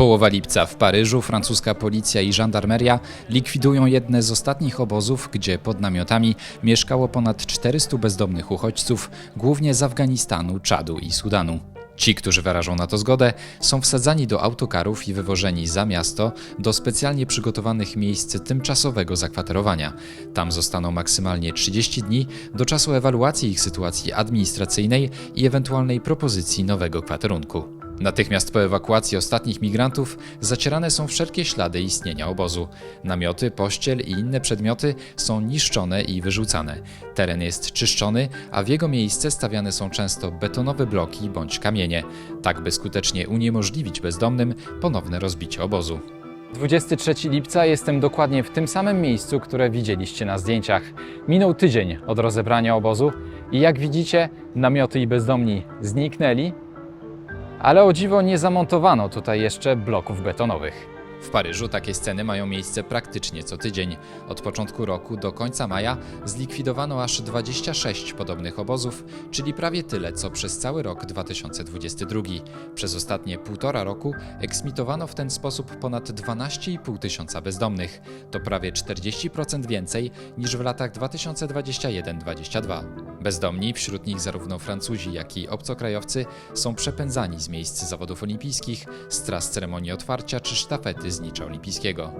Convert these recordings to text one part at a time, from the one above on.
Połowa lipca w Paryżu francuska policja i żandarmeria likwidują jedne z ostatnich obozów, gdzie pod namiotami mieszkało ponad 400 bezdomnych uchodźców, głównie z Afganistanu, Czadu i Sudanu. Ci, którzy wyrażą na to zgodę, są wsadzani do autokarów i wywożeni za miasto do specjalnie przygotowanych miejsc tymczasowego zakwaterowania. Tam zostaną maksymalnie 30 dni do czasu ewaluacji ich sytuacji administracyjnej i ewentualnej propozycji nowego kwaterunku. Natychmiast po ewakuacji ostatnich migrantów zacierane są wszelkie ślady istnienia obozu. Namioty, pościel i inne przedmioty są niszczone i wyrzucane. Teren jest czyszczony, a w jego miejsce stawiane są często betonowe bloki bądź kamienie, tak by skutecznie uniemożliwić bezdomnym ponowne rozbicie obozu. 23 lipca jestem dokładnie w tym samym miejscu, które widzieliście na zdjęciach. Minął tydzień od rozebrania obozu i jak widzicie, namioty i bezdomni zniknęli, ale o dziwo nie zamontowano tutaj jeszcze bloków betonowych. W Paryżu takie sceny mają miejsce praktycznie co tydzień. Od początku roku do końca maja zlikwidowano aż 26 podobnych obozów, czyli prawie tyle co przez cały rok 2022. Przez ostatnie półtora roku eksmitowano w ten sposób ponad 12,5 tysiąca bezdomnych. To prawie 40% więcej niż w latach 2021-2022. Bezdomni, wśród nich zarówno Francuzi, jak i obcokrajowcy, są przepędzani z miejsc zawodów olimpijskich, z tras ceremonii otwarcia czy sztafety z nicza olimpijskiego.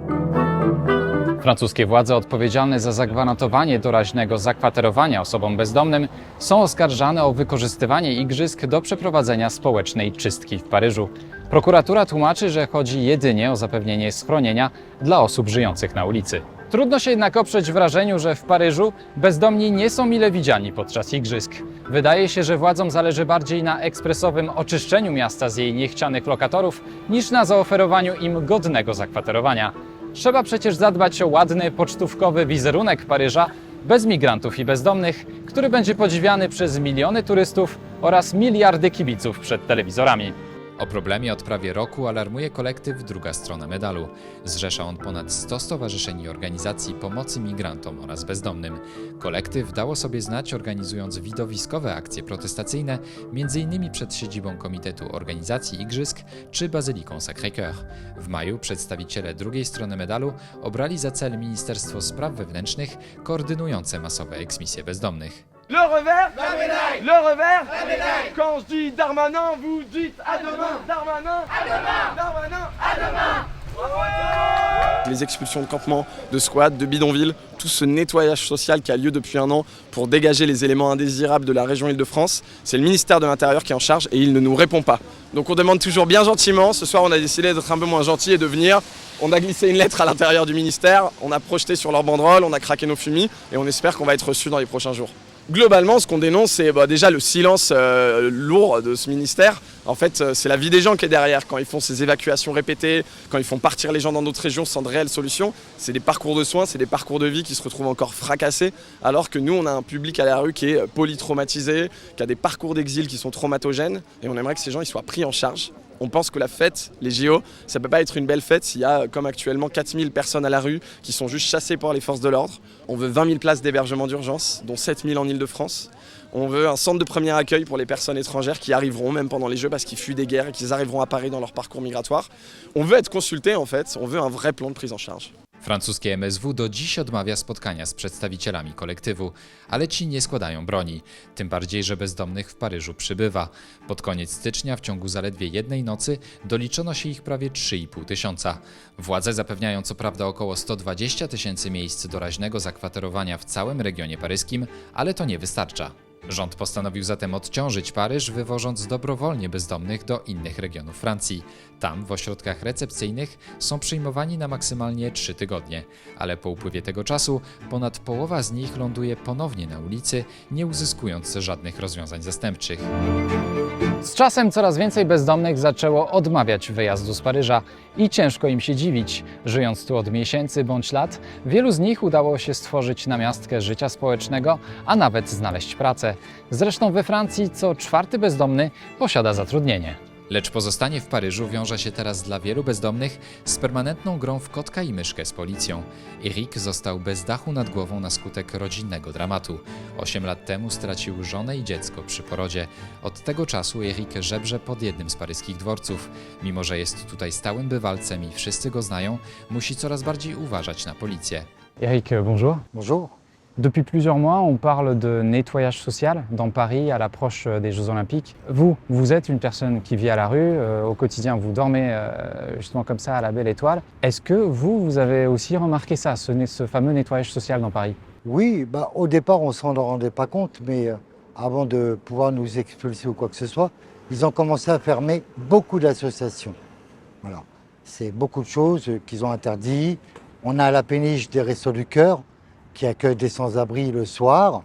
Francuskie władze odpowiedzialne za zagwarantowanie doraźnego zakwaterowania osobom bezdomnym są oskarżane o wykorzystywanie igrzysk do przeprowadzenia społecznej czystki w Paryżu. Prokuratura tłumaczy, że chodzi jedynie o zapewnienie schronienia dla osób żyjących na ulicy. Trudno się jednak oprzeć wrażeniu, że w Paryżu bezdomni nie są mile widziani podczas igrzysk. Wydaje się, że władzom zależy bardziej na ekspresowym oczyszczeniu miasta z jej niechcianych lokatorów, niż na zaoferowaniu im godnego zakwaterowania. Trzeba przecież zadbać o ładny, pocztówkowy wizerunek Paryża bez migrantów i bezdomnych, który będzie podziwiany przez miliony turystów oraz miliardy kibiców przed telewizorami. O problemie od prawie roku alarmuje kolektyw Druga Strona Medalu. Zrzesza on ponad 100 stowarzyszeń i organizacji pomocy migrantom oraz bezdomnym. Kolektyw dało sobie znać organizując widowiskowe akcje protestacyjne, m.in. przed siedzibą Komitetu Organizacji Igrzysk czy Bazyliką Sacré-Cœur. W maju przedstawiciele drugiej strony medalu obrali za cel Ministerstwo Spraw Wewnętrznych koordynujące masowe eksmisje bezdomnych. Le revers La médaille Le revers La médaille Quand je dis Darmanin, vous dites à demain Darmanin À demain Darmanin À demain les expulsions de campements, de squats, de bidonvilles, tout ce nettoyage social qui a lieu depuis un an pour dégager les éléments indésirables de la région Île-de-France. C'est le ministère de l'Intérieur qui est en charge et il ne nous répond pas. Donc on demande toujours bien gentiment. Ce soir, on a décidé d'être un peu moins gentil et de venir. On a glissé une lettre à l'intérieur du ministère, on a projeté sur leur banderole, on a craqué nos fumis et on espère qu'on va être reçu dans les prochains jours. Globalement, ce qu'on dénonce, c'est bah, déjà le silence euh, lourd de ce ministère. En fait, euh, c'est la vie des gens qui est derrière. Quand ils font ces évacuations répétées, quand ils font partir les gens dans d'autres régions sans de réelles solutions, c'est des parcours de soins, c'est des parcours de vie qui se retrouvent encore fracassés. Alors que nous, on a un public à la rue qui est polytraumatisé, qui a des parcours d'exil qui sont traumatogènes. Et on aimerait que ces gens ils soient pris en charge. On pense que la fête, les JO, ça peut pas être une belle fête s'il y a, comme actuellement, 4000 personnes à la rue qui sont juste chassées par les forces de l'ordre. On veut 20 000 places d'hébergement d'urgence, dont 7000 en Ile-de-France. On veut un centre de premier accueil pour les personnes étrangères qui arriveront même pendant les Jeux parce qu'ils fuient des guerres et qu'ils arriveront à Paris dans leur parcours migratoire. On veut être consulté en fait, on veut un vrai plan de prise en charge. Francuskie MSW do dziś odmawia spotkania z przedstawicielami kolektywu, ale ci nie składają broni. Tym bardziej, że bezdomnych w Paryżu przybywa. Pod koniec stycznia w ciągu zaledwie jednej nocy doliczono się ich prawie 3,5 tysiąca. Władze zapewniają co prawda około 120 tysięcy miejsc doraźnego zakwaterowania w całym regionie paryskim, ale to nie wystarcza. Rząd postanowił zatem odciążyć Paryż, wywożąc dobrowolnie bezdomnych do innych regionów Francji. Tam, w ośrodkach recepcyjnych, są przyjmowani na maksymalnie 3 tygodnie, ale po upływie tego czasu ponad połowa z nich ląduje ponownie na ulicy, nie uzyskując żadnych rozwiązań zastępczych. Z czasem coraz więcej bezdomnych zaczęło odmawiać wyjazdu z Paryża i ciężko im się dziwić. Żyjąc tu od miesięcy bądź lat, wielu z nich udało się stworzyć namiastkę życia społecznego, a nawet znaleźć pracę. Zresztą we Francji co czwarty bezdomny posiada zatrudnienie. Lecz pozostanie w Paryżu wiąże się teraz dla wielu bezdomnych z permanentną grą w kotka i myszkę z policją. Eric został bez dachu nad głową na skutek rodzinnego dramatu. Osiem lat temu stracił żonę i dziecko przy porodzie. Od tego czasu Eric żebrze pod jednym z paryskich dworców. Mimo, że jest tutaj stałym bywalcem i wszyscy go znają, musi coraz bardziej uważać na policję. Eric, bonjour. Bonjour. Depuis plusieurs mois, on parle de nettoyage social dans Paris à l'approche euh, des Jeux Olympiques. Vous, vous êtes une personne qui vit à la rue, euh, au quotidien vous dormez euh, justement comme ça à la belle étoile. Est-ce que vous, vous avez aussi remarqué ça, ce, fameux nettoyage social dans Paris? Oui, bah, au départ, on ne s'en rendait pas compte, mais avant de pouvoir nous expulser ou quoi que ce soit, ils ont commencé à fermer beaucoup d'associations. Voilà. C'est beaucoup de choses qu'ils ont interdit. On a à la péniche des Restos du Cœur qui accueillent des sans-abri le soir.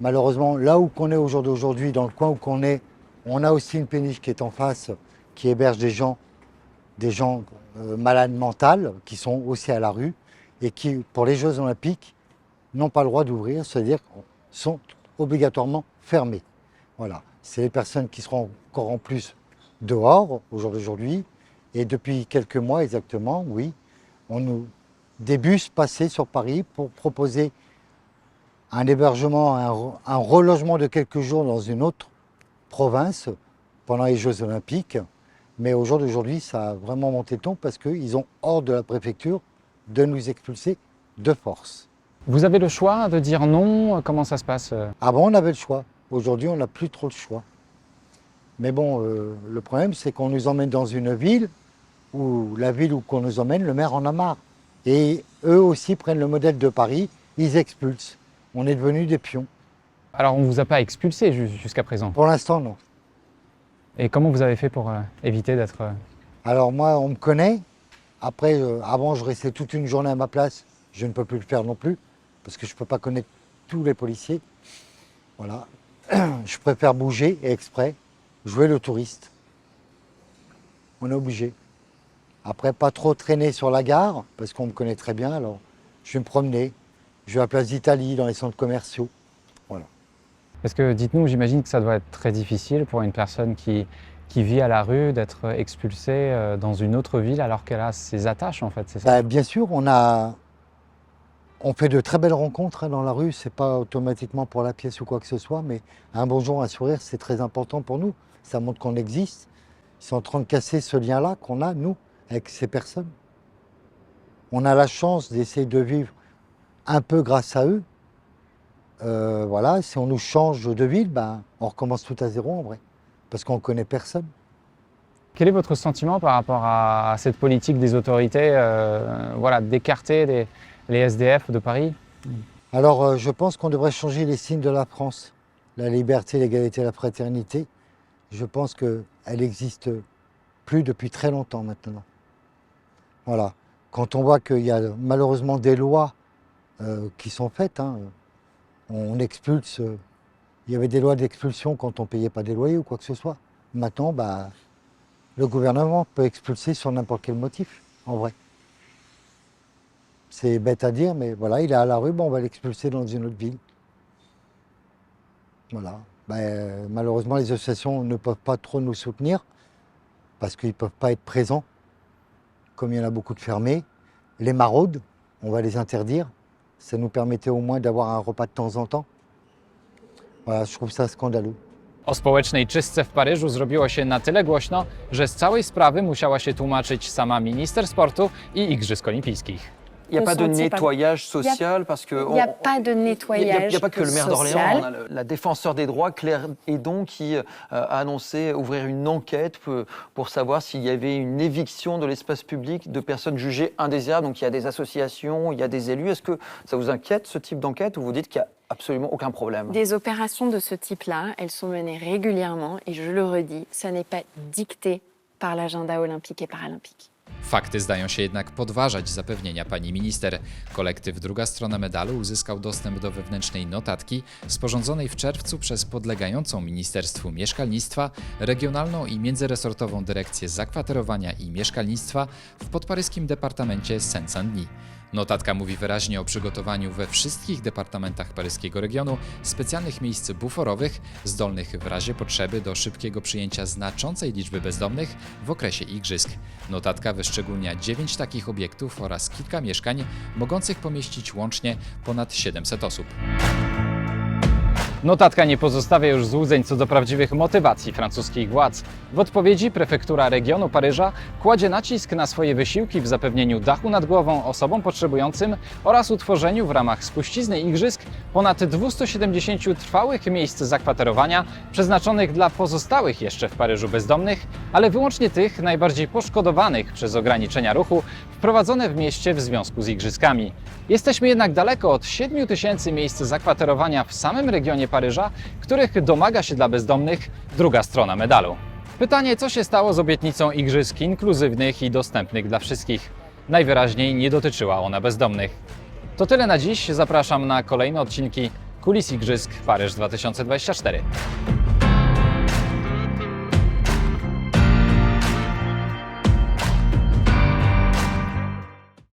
Malheureusement, là où qu'on est au jour d'aujourd'hui, dans le coin où qu'on est, on a aussi une péniche qui est en face, qui héberge des gens, des gens euh, malades mentales, qui sont aussi à la rue, et qui, pour les Jeux Olympiques, n'ont pas le droit d'ouvrir, c'est-à-dire sont obligatoirement fermés. Voilà. C'est les personnes qui seront encore en plus dehors au jour d'aujourd'hui. Et depuis quelques mois exactement, oui, on nous des bus passaient sur Paris pour proposer un hébergement, un, re- un relogement de quelques jours dans une autre province pendant les Jeux Olympiques. Mais au jour d'aujourd'hui, ça a vraiment monté de ton parce qu'ils ont hors de la préfecture de nous expulser de force. Vous avez le choix de dire non Comment ça se passe? Avant, on avait le choix. Aujourd'hui, on n'a plus trop le choix. Mais bon, euh, le problème, c'est qu'on nous emmène dans une ville où la ville où qu'on nous emmène, le maire en a marre. Et eux aussi prennent le modèle de Paris, ils expulsent. On est devenus des pions. Alors on ne vous a pas expulsé ju- jusqu'à présent? Pour l'instant, non. Et comment vous avez fait pour euh, éviter d'être... euh, Alors moi, on me connaît. Après, euh, avant, je restais toute une journée à ma place. Je ne peux plus le faire non plus, parce que je ne peux pas connaître tous les policiers. Voilà. Je préfère bouger et exprès, jouer le touriste. On est obligé. Après, pas trop traîner sur la gare, parce qu'on me connaît très bien. Alors, je vais me promener. Je vais à la place d'Italie, dans les centres commerciaux. Parce que dites-nous, j'imagine que ça doit être très difficile pour une personne qui, qui vit à la rue d'être expulsée euh, dans une autre ville alors qu'elle a ses attaches en fait, c'est ça? Bah, bien sûr, on a, on fait de très belles rencontres hein, dans la rue. C'est pas automatiquement pour la pièce ou quoi que ce soit, mais un bonjour, un sourire, c'est très important pour nous. Ça montre qu'on existe. Ils sont en train de casser ce lien-là qu'on a nous avec ces personnes. On a la chance d'essayer de vivre un peu grâce à eux. Euh, voilà, si on nous change de ville, ben, on recommence tout à zéro en vrai, parce qu'on ne connaît personne. Quel est votre sentiment par rapport à, cette politique des autorités euh, voilà, d'écarter les, les SDF de Paris? Alors, euh, je pense qu'on devrait changer les signes de la France. La liberté, l'égalité, la fraternité. Je pense qu'elle existe plus depuis très longtemps maintenant. Voilà. Quand on voit qu'il y a malheureusement des lois euh, qui sont faites, hein, on expulse. euh, il y avait des lois d'expulsion quand on ne payait pas des loyers ou quoi que ce soit. Maintenant, bah, le gouvernement peut expulser sur n'importe quel motif, en vrai. C'est bête à dire, mais voilà, il est à la rue, bon, on va l'expulser dans une autre ville. Voilà. Ben, malheureusement, les associations ne peuvent pas trop nous soutenir parce qu'ils ne peuvent pas être présents, comme il y en a beaucoup de fermés. Les maraudes, on va les interdire. Ça nous permettait au moins d'avoir un repas de temps en temps. Voilà, je trouve ça scandaleux. O społecznej czystce w Paryżu zrobiło się na tyle głośno, że z całej sprawy musiała się tłumaczyć sama minister sportu i Igrzysk Olimpijskich. Il n'y a pas de nettoyage social parce que. Il n'y a pas de n'y nettoyage il y a pas que le maire d'Orléans, social. on a le- la défenseur des droits, Claire Edon, qui euh, a annoncé ouvrir une enquête pour, pour savoir s'il y avait une éviction de l'espace public de personnes jugées indésirables. Donc il y a des associations, il y a des élus. Est-ce que ça vous inquiète ce type d'enquête ou vous dites qu'il n'y a absolument aucun problème? Des opérations de ce type-là, elles sont menées régulièrement et je le redis, ça n'est pas dicté par l'agenda olympique et paralympique. Fakty zdają się jednak podważać zapewnienia pani minister. Kolektyw Druga Strona Medalu uzyskał dostęp do wewnętrznej notatki sporządzonej w czerwcu przez podlegającą Ministerstwu Mieszkalnictwa Regionalną i Międzyresortową Dyrekcję Zakwaterowania i Mieszkalnictwa w podparyskim departamencie Seine-Saint-Denis. Notatka mówi wyraźnie o przygotowaniu we wszystkich departamentach paryskiego regionu specjalnych miejsc buforowych, zdolnych w razie potrzeby do szybkiego przyjęcia znaczącej liczby bezdomnych w okresie igrzysk. Notatka wyszczególnia 9 takich obiektów oraz kilka mieszkań mogących pomieścić łącznie ponad 700 osób. Notatka nie pozostawia już złudzeń co do prawdziwych motywacji francuskich władz. W odpowiedzi prefektura regionu Paryża kładzie nacisk na swoje wysiłki w zapewnieniu dachu nad głową osobom potrzebującym oraz utworzeniu w ramach spuścizny igrzysk ponad 270 trwałych miejsc zakwaterowania przeznaczonych dla pozostałych jeszcze w Paryżu bezdomnych, ale wyłącznie tych najbardziej poszkodowanych przez ograniczenia ruchu wprowadzone w mieście w związku z igrzyskami. Jesteśmy jednak daleko od 7 tysięcy miejsc zakwaterowania w samym regionie Paryża, których domaga się dla bezdomnych druga strona medalu. Pytanie, co się stało z obietnicą igrzysk inkluzywnych i dostępnych dla wszystkich? Najwyraźniej nie dotyczyła ona bezdomnych. To tyle na dziś. Zapraszam na kolejne odcinki Kulis Igrzysk Paryż 2024.